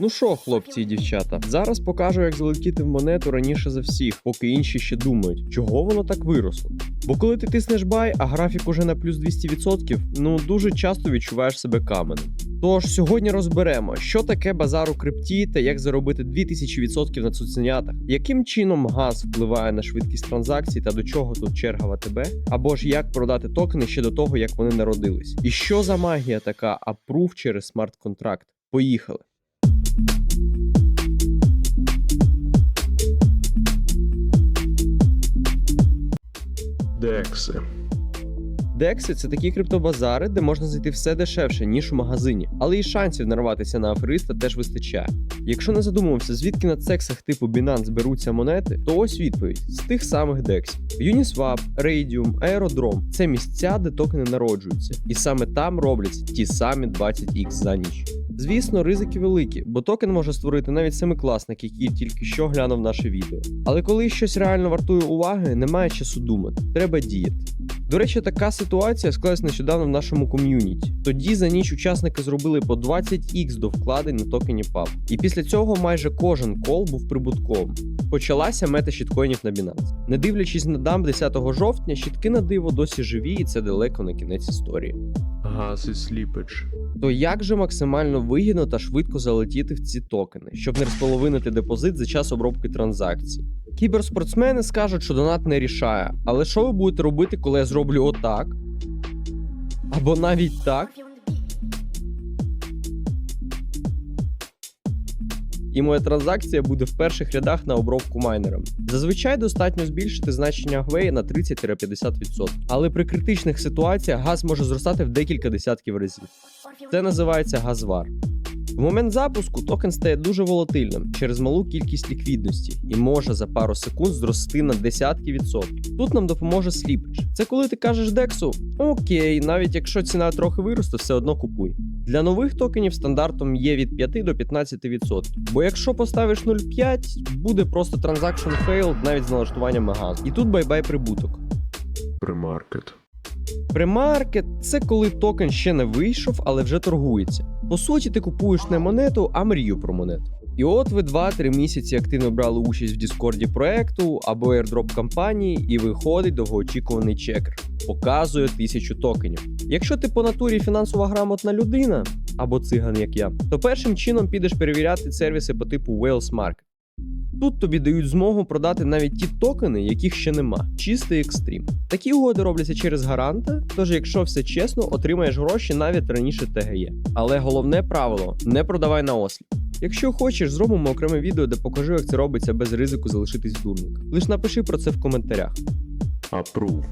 Ну що, хлопці і дівчата, зараз покажу, як залетіти в монету раніше за всіх, поки інші ще думають, чого воно так виросло. Бо коли ти тиснеш бай, а графік уже на плюс 200%, ну дуже часто відчуваєш себе каменем. Тож сьогодні розберемо, що таке базар у крипті та як заробити 2000% на цуценятах, яким чином газ впливає на швидкість транзакцій та до чого тут черга АТБ, або ж як продати токени ще до того, як вони народились. І що за магія така апрув через смарт-контракт? Поїхали. Декси. Декси це такі криптобазари, де можна знайти все дешевше, ніж у магазині, але і шансів нарватися на афериста теж вистачає. Якщо не задумувався, звідки на цексах типу Binance беруться монети, то ось відповідь з тих самих дексів. Uniswap, Radium, Aerodrome – це місця, де токени народжуються, і саме там робляться ті самі 20x за ніч. Звісно, ризики великі, бо токен може створити навіть семикласник, який тільки що глянув наше відео. Але коли щось реально вартує уваги, немає часу думати, треба діяти. До речі, така ситуація склалась нещодавно в нашому ком'юніті. Тоді за ніч учасники зробили по 20x до вкладень на токені PAP. І після цього майже кожен кол був прибутковим. Почалася мета щиткоїнів на Binance. Не дивлячись на дам 10 жовтня, щитки на диво досі живі, і це далеко не кінець історії. Газ і сліпич. То як же максимально вигідно та швидко залетіти в ці токени, щоб не розполовинити депозит за час обробки транзакцій? Кіберспортсмени скажуть, що донат не рішає, але що ви будете робити, коли я зроблю отак? Або навіть так? І моя транзакція буде в перших рядах на обробку майнером. Зазвичай достатньо збільшити значення Гвей на 30-50%, але при критичних ситуаціях газ може зростати в декілька десятків разів. Це називається газвар. В момент запуску токен стає дуже волатильним через малу кількість ліквідності і може за пару секунд зрости на десятки відсотків. Тут нам допоможе сліпич. Це коли ти кажеш Дексу: Окей, навіть якщо ціна трохи виросте, все одно купуй. Для нових токенів стандартом є від 5 до 15%. Бо якщо поставиш 0,5, буде просто transaction failed навіть з налаштуванням газу. І тут бай-бай прибуток. Примаркет. Премаркет це коли токен ще не вийшов, але вже торгується. По суті, ти купуєш не монету, а мрію про монету. І от ви 2-3 місяці активно брали участь в Діскорді проекту або airdrop кампанії, і виходить довгоочікуваний чекер. Показує тисячу токенів. Якщо ти по натурі фінансово грамотна людина або циган, як я, то першим чином підеш перевіряти сервіси по типу Wales Market. Тут тобі дають змогу продати навіть ті токени, яких ще нема. Чистий екстрім. Такі угоди робляться через гаранта, тож якщо все чесно, отримаєш гроші навіть раніше ТГЄ. Але головне правило не продавай на осліп. Якщо хочеш, зробимо окреме відео, де покажу, як це робиться без ризику залишитись в дурник. Лиш напиши про це в коментарях. Апрув.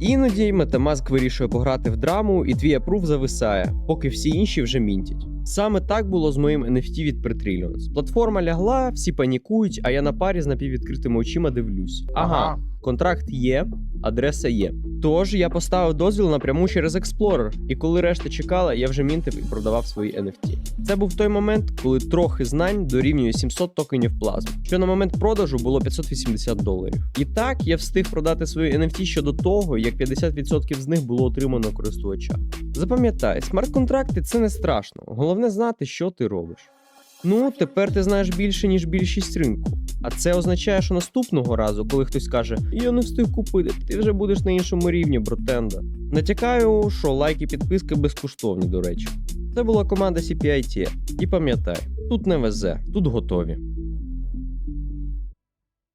Іноді Metamask вирішує пограти в драму, і твій апрув зависає, поки всі інші вже мінтять. Саме так було з моїм NFT від Pretrillions. Платформа лягла, всі панікують, а я на парі з напіввідкритими очима дивлюсь. Ага, контракт є, адреса є. Тож я поставив дозвіл напряму через Explorer, і коли решта чекала, я вже мінтив і продавав свої NFT. Це був той момент, коли трохи знань дорівнює 700 токенів плазми, що на момент продажу було 580 доларів. І так я встиг продати свої NFT ще до того, як 50% з них було отримано користувача. Запам'ятай, смарт-контракти це не страшно. Головне знати, що ти робиш. Ну, тепер ти знаєш більше, ніж більшість ринку. А це означає, що наступного разу, коли хтось каже, я не встиг купити, ти вже будеш на іншому рівні, бротенда. Натякаю, що лайк і підписка безкоштовні, до речі. Це була команда CPIT. І пам'ятай, тут не везе, тут готові.